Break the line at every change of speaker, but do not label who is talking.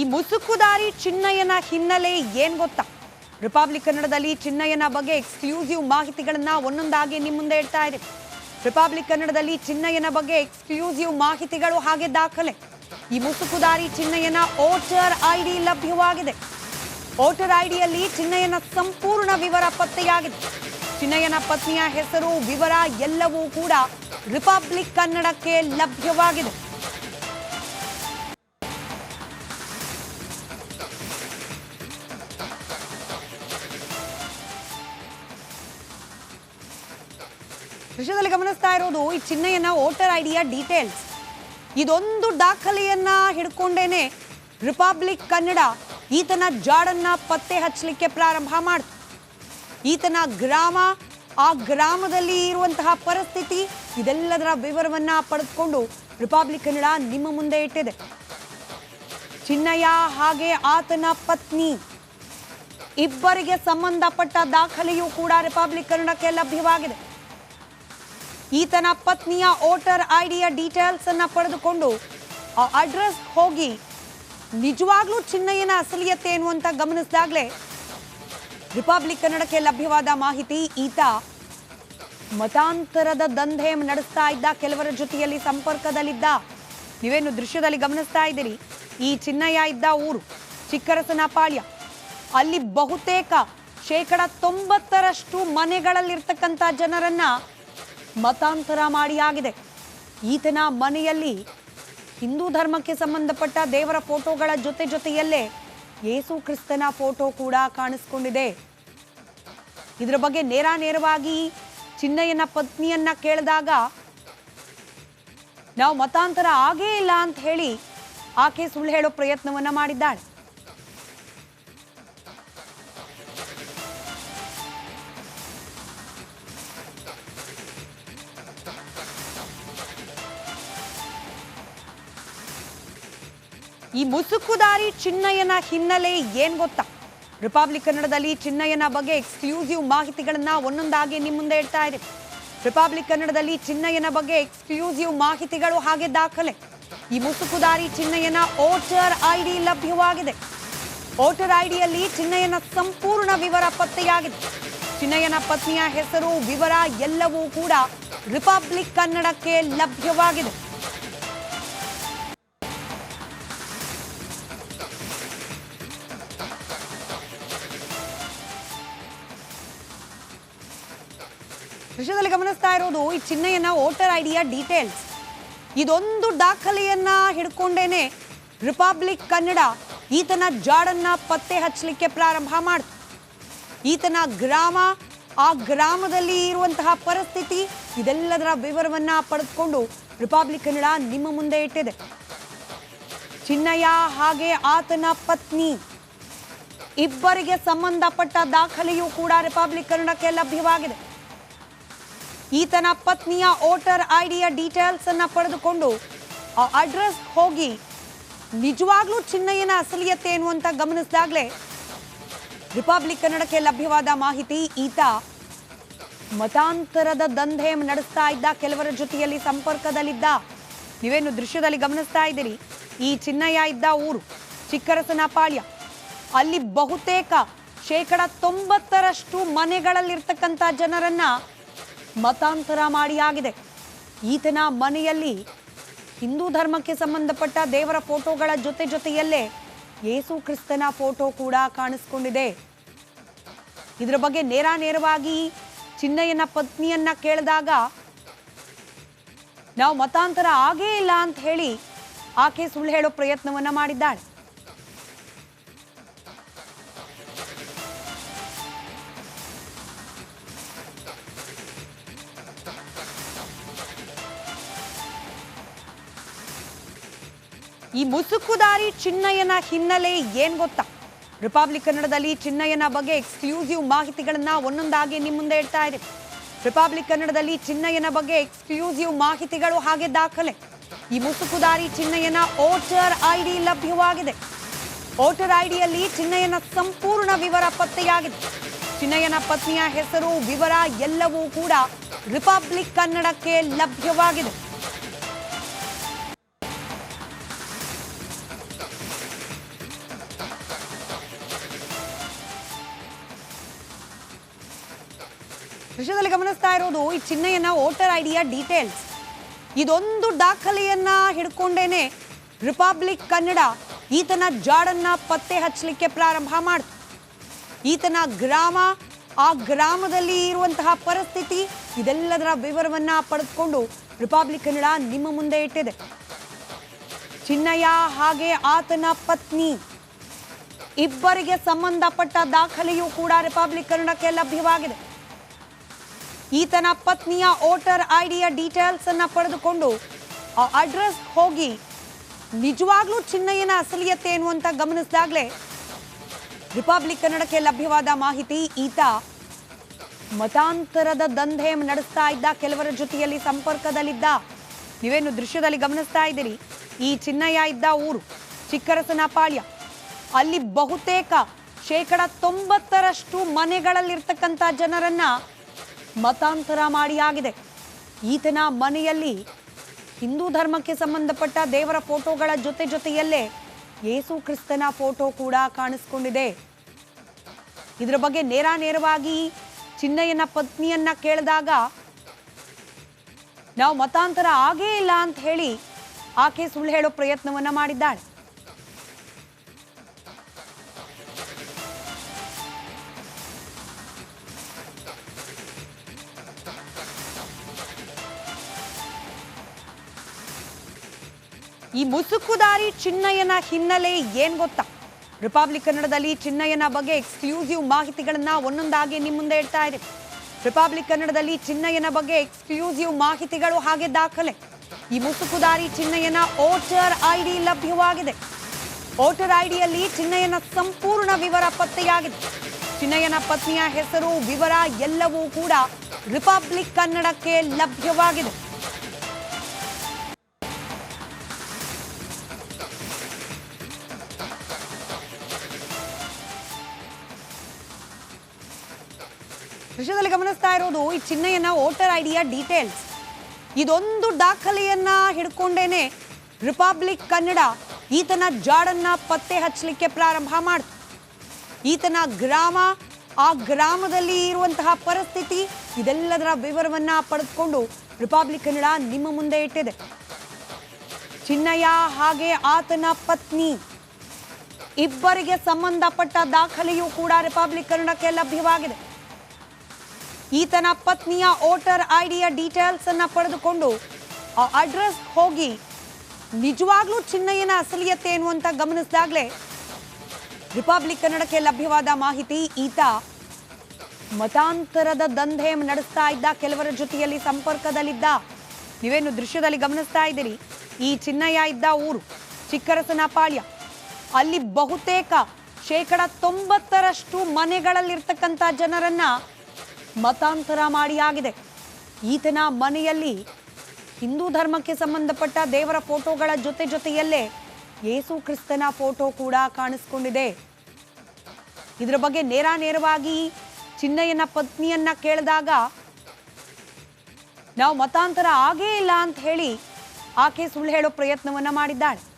ಈ ಮುಸುಕುದಾರಿ ಚಿನ್ನಯ್ಯನ ಹಿನ್ನೆಲೆ ಏನ್ ಗೊತ್ತಾ? ರಿಪಬ್ಲಿಕ್ ಕನ್ನಡದಲ್ಲಿ ಚಿನ್ನಯ್ಯನ ಬಗ್ಗೆ ಎಕ್ಸ್ಕ್ಲೂಸಿವ್ ಮಾಹಿತಿಗಳನ್ನ ಒಂದೊಂದಾಗಿ ನಿಮ್ಮ ಮುಂದೆ ಇಡ್ತಾ ಇದೆ ರಿಪಬ್ಲಿಕ್ ಕನ್ನಡದಲ್ಲಿ ಚಿನ್ನಯ್ಯನ ಬಗ್ಗೆ ಎಕ್ಸ್ಕ್ಲೂಸಿವ್ ಮಾಹಿತಿಗಳು ಹಾಗೆ ದಾಖಲೆ. ಈ ಮುಸುಕುದಾರಿ ಚಿನ್ನಯ್ಯನ ವೋಟರ್ ಐಡಿ ಲಭ್ಯವಾಗಿದೆ. ವೋಟರ್ ಐಡಿಯಲ್ಲಿ ಚಿನ್ನಯ್ಯನ ಸಂಪೂರ್ಣ ವಿವರ ಪತ್ತೆಯಾಗಿದೆ. ಚಿನ್ನಯ್ಯನ ಪತ್ನಿಯ ಹೆಸರು, ವಿವರ ಎಲ್ಲವೂ ಕೂಡ ರಿಪಬ್ಲಿಕ್ ಕನ್ನಡಕ್ಕೆ ಲಭ್ಯವಾಗಿದೆ. ದೃಶ್ಯದಲ್ಲಿ ಗಮನಿಸ್ತಾ ಇರೋದು ಈ ಚಿನ್ನಯ್ಯನ ವೋಟರ್ ಐಡಿಯ ಡೀಟೇಲ್ಸ್. ಇದೊಂದು ದಾಖಲೆಯನ್ನ ಹಿಡ್ಕೊಂಡೇನೆ ರಿಪಬ್ಲಿಕ್ ಕನ್ನಡ ಈತನ ಜಾಡನ್ನ ಪತ್ತೆ ಹಚ್ಚಲಿಕ್ಕೆ ಪ್ರಾರಂಭ ಮಾಡ್ತು. ಈತನ ಗ್ರಾಮ, ಆ ಗ್ರಾಮದಲ್ಲಿ ಇರುವಂತಹ ಪರಿಸ್ಥಿತಿ, ಇದೆಲ್ಲದರ ವಿವರವನ್ನ ಪಡೆದುಕೊಂಡು ರಿಪಬ್ಲಿಕ್ ಕನ್ನಡ ನಿಮ್ಮ ಮುಂದೆ ಇಟ್ಟಿದೆ. ಚಿನ್ನಯ್ಯ ಹಾಗೆ ಆತನ ಪತ್ನಿ, ಇಬ್ಬರಿಗೆ ಸಂಬಂಧಪಟ್ಟ ದಾಖಲೆಯೂ ಕೂಡ ರಿಪಬ್ಲಿಕ್ ಕನ್ನಡಕ್ಕೆ ಲಭ್ಯವಾಗಿದೆ. ಈತನ ಪತ್ನಿಯ ವೋಟರ್ ಐಡಿಯ ಡೀಟೇಲ್ಸ್ ಅನ್ನ ಪಡೆದುಕೊಂಡು ಆ ಅಡ್ರೆಸ್ ಹೋಗಿ ನಿಜವಾಗ್ಲೂ ಚಿನ್ನಯ್ಯನ ಅಸಲಿಯತೆ ಅಂತ ಗಮನಿಸಿದಾಗಲೇ ರಿಪಬ್ಲಿಕ್ ಕನ್ನಡಕ್ಕೆ ಲಭ್ಯವಾದ ಮಾಹಿತಿ ಈತ ಮತಾಂತರದ ದಂಧೆ ನಡೆಸ್ತಾ ಇದ್ದ ಕೆಲವರ ಜೊತೆಯಲ್ಲಿ ಸಂಪರ್ಕದಲ್ಲಿದ್ದ. ನೀವೇನು ದೃಶ್ಯದಲ್ಲಿ ಗಮನಿಸ್ತಾ ಇದ್ದೀರಿ? ಈ ಚಿನ್ನಯ್ಯ ಇದ್ದ ಊರು ಚಿಕ್ಕರಸನಪಾಳ್ಯ. ಅಲ್ಲಿ ಬಹುತೇಕ ಶೇಕಡ ತೊಂಬತ್ತರಷ್ಟು ಮನೆಗಳಲ್ಲಿರ್ತಕ್ಕಂಥ ಜನರನ್ನ ಮತಾಂತರ ಮಾಡಿ ಆಗಿದೆ ಈತನ ಮನೆಯಲ್ಲಿ ಹಿಂದೂ ಧರ್ಮಕ್ಕೆ ಸಂಬಂಧಪಟ್ಟ ದೇವರ ಫೋಟೋಗಳ ಜೊತೆ ಜೊತೆಯಲ್ಲೇ ಯೇಸು ಕ್ರಿಸ್ತನ ಫೋಟೋ ಕೂಡ ಕಾಣಿಸ್ಕೊಂಡಿದೆ. ಇದರ ಬಗ್ಗೆ ನೇರ ನೇರವಾಗಿ ಚಿನ್ನಯ್ಯನ ಪತ್ನಿಯನ್ನ ಕೇಳಿದಾಗ, ನಾವು ಮತಾಂತರ ಆಗೇ ಇಲ್ಲ ಅಂತ ಹೇಳಿ ಆಕೆ ಸುಳ್ಳು ಹೇಳೋ ಪ್ರಯತ್ನವನ್ನ ಮಾಡಿದ್ದಾಳೆ. ಈ ಮುಸುಕುದಾರಿ ಚಿನ್ನಯ್ಯನ ಹಿನ್ನೆಲೆ ಏನ್ ಗೊತ್ತಾ? ರಿಪಬ್ಲಿಕ್ ಕನ್ನಡದಲ್ಲಿ ಚಿನ್ನಯ್ಯನ ಬಗ್ಗೆ ಎಕ್ಸ್ಕ್ಲೂಸಿವ್ ಮಾಹಿತಿಗಳನ್ನ ಒಂದೊಂದಾಗಿ ನಿಮ್ಮ ಮುಂದೆ ಇಡ್ತಾ ಇದೆ ರಿಪಬ್ಲಿಕ್ ಕನ್ನಡದಲ್ಲಿ ಚಿನ್ನಯ್ಯನ ಬಗ್ಗೆ ಎಕ್ಸ್ಕ್ಲೂಸಿವ್ ಮಾಹಿತಿಗಳು ಹಾಗೆ ದಾಖಲೆ. ಈ ಮುಸುಕುದಾರಿ ಚಿನ್ನಯ್ಯನ ವೋಟರ್ ಐಡಿ ಲಭ್ಯವಾಗಿದೆ. ವೋಟರ್ ಐಡಿಯಲ್ಲಿ ಚಿನ್ನಯ್ಯನ ಸಂಪೂರ್ಣ ವಿವರ ಪತ್ತೆಯಾಗಿದೆ. ಚಿನ್ನಯ್ಯನ ಪತ್ನಿಯ ಹೆಸರು, ವಿವರ ಎಲ್ಲವೂ ಕೂಡ ರಿಪಬ್ಲಿಕ್ ಕನ್ನಡಕ್ಕೆ ಲಭ್ಯವಾಗಿದೆ. ದೃಶ್ಯದಲ್ಲಿ ಗಮನಿಸ್ತಾ ಇರೋದು ಈ ಚಿನ್ನಯ್ಯನ ವೋಟರ್ ಐಡಿಯ ಡೀಟೇಲ್ಸ್. ಇದೊಂದು ದಾಖಲೆಯನ್ನ ಹಿಡ್ಕೊಂಡೇನೆ ರಿಪಬ್ಲಿಕ್ ಕನ್ನಡ ಈತನ ಜಾಡನ್ನ ಪತ್ತೆ ಹಚ್ಚಲಿಕ್ಕೆ ಪ್ರಾರಂಭ ಮಾಡ್ತು ಈತನ ಗ್ರಾಮ, ಆ ಗ್ರಾಮದಲ್ಲಿ ಇರುವಂತಹ ಪರಿಸ್ಥಿತಿ, ಇದೆಲ್ಲದರ ವಿವರವನ್ನ ಪಡೆದುಕೊಂಡು ರಿಪಬ್ಲಿಕ್ ಕನ್ನಡ ನಿಮ್ಮ ಮುಂದೆ ಇಟ್ಟಿದೆ. ಚಿನ್ನಯ್ಯ ಹಾಗೆ ಆತನ ಪತ್ನಿ, ಇಬ್ಬರಿಗೆ ಸಂಬಂಧಪಟ್ಟ ದಾಖಲೆಯೂ ಕೂಡ ರಿಪಬ್ಲಿಕ್ ಕನ್ನಡಕ್ಕೆ ಲಭ್ಯವಾಗಿದೆ. ಈತನ ಪತ್ನಿಯ ವೋಟರ್ ಐಡಿಯ ಡೀಟೇಲ್ಸ್ ಅನ್ನ ಪಡೆದುಕೊಂಡು, ಆ ಅಡ್ರೆಸ್ ಹೋಗಿ ನಿಜವಾಗ್ಲೂ ಚಿನ್ನಯ್ಯನ ಅಸಲಿಯತೆ ಅಂತ ಗಮನಿಸಿದಾಗಲೇ ರಿಪಬ್ಲಿಕ್ ಕನ್ನಡಕ್ಕೆ ಲಭ್ಯವಾದ ಮಾಹಿತಿ ಈತ ಮತಾಂತರದ ದಂಧೆ ನಡೆಸ್ತಾ ಇದ್ದ ಕೆಲವರ ಜೊತೆಯಲ್ಲಿ ಸಂಪರ್ಕದಲ್ಲಿದ್ದ. ನೀವೇನು ದೃಶ್ಯದಲ್ಲಿ ಗಮನಿಸ್ತಾ ಇದ್ದೀರಿ? ಈ ಚಿನ್ನಯ್ಯ ಇದ್ದ ಊರು ಚಿಕ್ಕರಸನಪಾಳ್ಯ. ಅಲ್ಲಿ ಬಹುತೇಕ ಶೇಕಡ ತೊಂಬತ್ತರಷ್ಟು ಮನೆಗಳಲ್ಲಿರ್ತಕ್ಕಂಥ ಜನರನ್ನ ಮತಾಂತರ ಮಾಡಿ ಆಗಿದೆ ಈತನ ಮನೆಯಲ್ಲಿ ಹಿಂದೂ ಧರ್ಮಕ್ಕೆ ಸಂಬಂಧಪಟ್ಟ ದೇವರ ಫೋಟೋಗಳ ಜೊತೆ ಜೊತೆಯಲ್ಲೇ ಯೇಸು ಕ್ರಿಸ್ತನ ಫೋಟೋ ಕೂಡ ಕಾಣಿಸ್ಕೊಂಡಿದೆ. ಇದರ ಬಗ್ಗೆ ನೇರ ನೇರವಾಗಿ ಚಿನ್ನಯ್ಯನ ಪತ್ನಿಯನ್ನ ಕೇಳಿದಾಗ, ನಾವು ಮತಾಂತರ ಆಗೇ ಇಲ್ಲ ಅಂತ ಹೇಳಿ ಆಕೆ ಸುಳ್ಳು ಹೇಳೋ ಪ್ರಯತ್ನವನ್ನ ಮಾಡಿದ್ದಾಳೆ. ಈ ಮುಸುಕುದಾರಿ ಚಿನ್ನಯ್ಯನ ಹಿನ್ನೆಲೆ ಏನ್ ಗೊತ್ತಾ? ರಿಪಬ್ಲಿಕ್ ಕನ್ನಡದಲ್ಲಿ ಚಿನ್ನಯ್ಯನ ಬಗ್ಗೆ ಎಕ್ಸ್ಕ್ಲೂಸಿವ್ ಮಾಹಿತಿಗಳನ್ನ ಒಂದೊಂದಾಗಿ ನಿಮ್ಮ ಮುಂದೆ ಇಡ್ತಾ ಇದೆ ರಿಪಬ್ಲಿಕ್ ಕನ್ನಡದಲ್ಲಿ ಚಿನ್ನಯ್ಯನ ಬಗ್ಗೆ ಎಕ್ಸ್ಕ್ಲೂಸಿವ್ ಮಾಹಿತಿಗಳು ಹಾಗೆ ದಾಖಲೆ. ಈ ಮುಸುಕುದಾರಿ ಚಿನ್ನಯ್ಯನ ವೋಟರ್ ಐಡಿ ಲಭ್ಯವಾಗಿದೆ. ವೋಟರ್ ಐಡಿಯಲ್ಲಿ ಚಿನ್ನಯ್ಯನ ಸಂಪೂರ್ಣ ವಿವರ ಪತ್ತೆಯಾಗಿದೆ. ಚಿನ್ನಯ್ಯನ ಪತ್ನಿಯ ಹೆಸರು, ವಿವರ ಎಲ್ಲವೂ ಕೂಡ ರಿಪಬ್ಲಿಕ್ ಕನ್ನಡಕ್ಕೆ ಲಭ್ಯವಾಗಿದೆ. ದೃಶ್ಯದಲ್ಲಿ ಗಮನಿಸ್ತಾ ಇರೋದು ಈ ಚಿನ್ನಯ್ಯನ ವೋಟರ್ ಐಡಿಯ ಡೀಟೇಲ್ಸ್. ಇದೊಂದು ದಾಖಲೆಯನ್ನ ಹಿಡ್ಕೊಂಡೇನೆ ರಿಪಬ್ಲಿಕ್ ಕನ್ನಡ ಈತನ ಜಾಡನ್ನ ಪತ್ತೆ ಹಚ್ಚಲಿಕ್ಕೆ ಪ್ರಾರಂಭ ಮಾಡ್ತು ಈತನ ಗ್ರಾಮ, ಆ ಗ್ರಾಮದಲ್ಲಿ ಇರುವಂತಹ ಪರಿಸ್ಥಿತಿ, ಇದೆಲ್ಲದರ ವಿವರವನ್ನ ಪಡೆದುಕೊಂಡು ರಿಪಬ್ಲಿಕ್ ಕನ್ನಡ ನಿಮ್ಮ ಮುಂದೆ ಇಟ್ಟಿದೆ. ಚಿನ್ನಯ್ಯ ಹಾಗೆ ಆತನ ಪತ್ನಿ, ಇಬ್ಬರಿಗೆ ಸಂಬಂಧಪಟ್ಟ ದಾಖಲೆಯೂ ಕೂಡ ರಿಪಬ್ಲಿಕ್ ಕನ್ನಡಕ್ಕೆ ಲಭ್ಯವಾಗಿದೆ. ಈತನ ಪತ್ನಿಯ ವೋಟರ್ ಐಡಿಯ ಡೀಟೇಲ್ಸ್ ಅನ್ನ ಪಡೆದುಕೊಂಡು, ಆ ಅಡ್ರೆಸ್ ಹೋಗಿ ನಿಜವಾಗ್ಲೂ ಚಿನ್ನಯ್ಯನ ಅಸಲಿಯತೆ ಅಂತ ಗಮನಿಸಿದಾಗಲೇ ರಿಪಬ್ಲಿಕ್ ಕನ್ನಡಕ್ಕೆ ಲಭ್ಯವಾದ ಮಾಹಿತಿ ಈತ ಮತಾಂತರದ ದಂಧೆ ನಡೆಸ್ತಾ ಇದ್ದ ಕೆಲವರ ಜೊತೆಯಲ್ಲಿ ಸಂಪರ್ಕದಲ್ಲಿದ್ದ. ನೀವೇನು ದೃಶ್ಯದಲ್ಲಿ ಗಮನಿಸ್ತಾ ಇದ್ದೀರಿ? ಈ ಚಿನ್ನಯ್ಯ ಇದ್ದ ಊರು ಚಿಕ್ಕರಸನಪಾಳ್ಯ ಅಲ್ಲಿ ಬಹುತೇಕ ಶೇಕಡ ತೊಂಬತ್ತರಷ್ಟು ಮನೆಗಳಲ್ಲಿರ್ತಕ್ಕಂಥ ಜನರನ್ನ ಮತಾಂತರ ಮಾಡಿ ಆಗಿದೆ ಈತನ ಮನೆಯಲ್ಲಿ ಹಿಂದೂ ಧರ್ಮಕ್ಕೆ ಸಂಬಂಧಪಟ್ಟ ದೇವರ ಫೋಟೋಗಳ ಜೊತೆ ಜೊತೆಯಲ್ಲೇ ಯೇಸು ಕ್ರಿಸ್ತನ ಫೋಟೋ ಕೂಡ ಕಾಣಿಸ್ಕೊಂಡಿದೆ. ಇದರ ಬಗ್ಗೆ ನೇರ ನೇರವಾಗಿ ಚಿನ್ನಯ್ಯನ ಪತ್ನಿಯನ್ನ ಕೇಳಿದಾಗ, ನಾವು ಮತಾಂತರ ಆಗೇ ಇಲ್ಲ ಅಂತ ಹೇಳಿ ಆಕೆ ಸುಳ್ಳು ಹೇಳೋ ಪ್ರಯತ್ನವನ್ನ ಮಾಡಿದ್ದಾಳೆ. ಈ ಮುಸುಕುದಾರಿ ಚಿನ್ನಯ್ಯನ ಹಿನ್ನೆಲೆ ಏನ್ ಗೊತ್ತಾ? ರಿಪಬ್ಲಿಕ್ ಕನ್ನಡದಲ್ಲಿ ಚಿನ್ನಯ್ಯನ ಬಗ್ಗೆ ಎಕ್ಸ್ಕ್ಲೂಸಿವ್ ಮಾಹಿತಿಗಳನ್ನ ಒಂದೊಂದಾಗಿ ನಿಮ್ಮ ಮುಂದೆ ಇಡ್ತಾ ಇದೆ ರಿಪಬ್ಲಿಕ್ ಕನ್ನಡದಲ್ಲಿ ಚಿನ್ನಯ್ಯನ ಬಗ್ಗೆ ಎಕ್ಸ್ಕ್ಲೂಸಿವ್ ಮಾಹಿತಿಗಳು ಹಾಗೆ ದಾಖಲೆ. ಈ ಮುಸುಕುದಾರಿ ಚಿನ್ನಯ್ಯನ ವೋಟರ್ ಐಡಿ ಲಭ್ಯವಾಗಿದೆ. ವೋಟರ್ ಐಡಿಯಲ್ಲಿ ಚಿನ್ನಯ್ಯನ ಸಂಪೂರ್ಣ ವಿವರ ಪತ್ತೆಯಾಗಿದೆ. ಚಿನ್ನಯ್ಯನ ಪತ್ನಿಯ ಹೆಸರು, ವಿವರ ಎಲ್ಲವೂ ಕೂಡ ರಿಪಬ್ಲಿಕ್ ಕನ್ನಡಕ್ಕೆ ಲಭ್ಯವಾಗಿದೆ. ದೃಶ್ಯದಲ್ಲಿ ಗಮನಿಸ್ತಾ ಇರೋದು ಈ ಚಿನ್ನಯ್ಯನ ವೋಟರ್ ಐಡಿಯ ಡೀಟೇಲ್ಸ್. ಇದೊಂದು ದಾಖಲೆಯನ್ನ ಹಿಡ್ಕೊಂಡೇನೆ ರಿಪಬ್ಲಿಕ್ ಕನ್ನಡ ಈತನ ಜಾಡನ್ನ ಪತ್ತೆ ಹಚ್ಚಲಿಕ್ಕೆ ಪ್ರಾರಂಭ ಮಾಡ್ತು. ಈತನ ಗ್ರಾಮ, ಆ ಗ್ರಾಮದಲ್ಲಿ ಇರುವಂತಹ ಪರಿಸ್ಥಿತಿ, ಇದೆಲ್ಲದರ ವಿವರವನ್ನ ಪಡೆದುಕೊಂಡು ರಿಪಬ್ಲಿಕ್ ಕನ್ನಡ ನಿಮ್ಮ ಮುಂದೆ ಇಟ್ಟಿದೆ. ಚಿನ್ನಯ್ಯ ಹಾಗೆ ಆತನ ಪತ್ನಿ, ಇಬ್ಬರಿಗೆ ಸಂಬಂಧಪಟ್ಟ ದಾಖಲೆಯೂ ಕೂಡ ರಿಪಬ್ಲಿಕ್ ಕನ್ನಡಕ್ಕೆ ಲಭ್ಯವಾಗಿದೆ. ಈತನ ಪತ್ನಿಯ ವೋಟರ್ ಐಡಿಯ ಡೀಟೇಲ್ಸ್ ಅನ್ನ ಪಡೆದುಕೊಂಡು ಆ ಅಡ್ರೆಸ್ ಹೋಗಿ ನಿಜವಾಗ್ಲೂ ಚಿನ್ನಯ್ಯನ ಅಸಲಿಯತೆ ಅಂತ ಗಮನಿಸಿದಾಗಲೇ ರಿಪಬ್ಲಿಕ್ ಕನ್ನಡಕ್ಕೆ ಲಭ್ಯವಾದ ಮಾಹಿತಿ ಈತ ಮತಾಂತರದ ದಂಧೆ ನಡೆಸ್ತಾ ಇದ್ದ ಕೆಲವರ ಜೊತೆಯಲ್ಲಿ ಸಂಪರ್ಕದಲ್ಲಿದ್ದ. ನೀವೇನು ದೃಶ್ಯದಲ್ಲಿ ಗಮನಿಸ್ತಾ ಇದ್ದೀರಿ? ಈ ಚಿನ್ನಯ್ಯ ಇದ್ದ ಊರು ಚಿಕ್ಕರಸನಪಾಳ್ಯ ಅಲ್ಲಿ ಬಹುತೇಕ ಶೇಕಡ ತೊಂಬತ್ತರಷ್ಟು ಮನೆಗಳಲ್ಲಿರ್ತಕ್ಕಂಥ ಜನರನ್ನ ಮತಾಂತರ ಮಾಡಿ ಆಗಿದೆ ಈತನ ಮನೆಯಲ್ಲಿ ಹಿಂದೂ ಧರ್ಮಕ್ಕೆ ಸಂಬಂಧಪಟ್ಟ ದೇವರ ಫೋಟೋಗಳ ಜೊತೆ ಜೊತೆಯಲ್ಲೇ ಯೇಸು ಕ್ರಿಸ್ತನ ಫೋಟೋ ಕೂಡ ಕಾಣಿಸ್ಕೊಂಡಿದೆ. ಇದರ ಬಗ್ಗೆ ನೇರ ನೇರವಾಗಿ ಚಿನ್ನಯ್ಯನ ಪತ್ನಿಯನ್ನ ಕೇಳಿದಾಗ, ನಾವು ಮತಾಂತರ ಆಗೇ ಇಲ್ಲ ಅಂತ ಹೇಳಿ ಆಕೆ ಸುಳ್ಳು ಹೇಳೋ ಪ್ರಯತ್ನವನ್ನ ಮಾಡಿದ್ದಾಳೆ.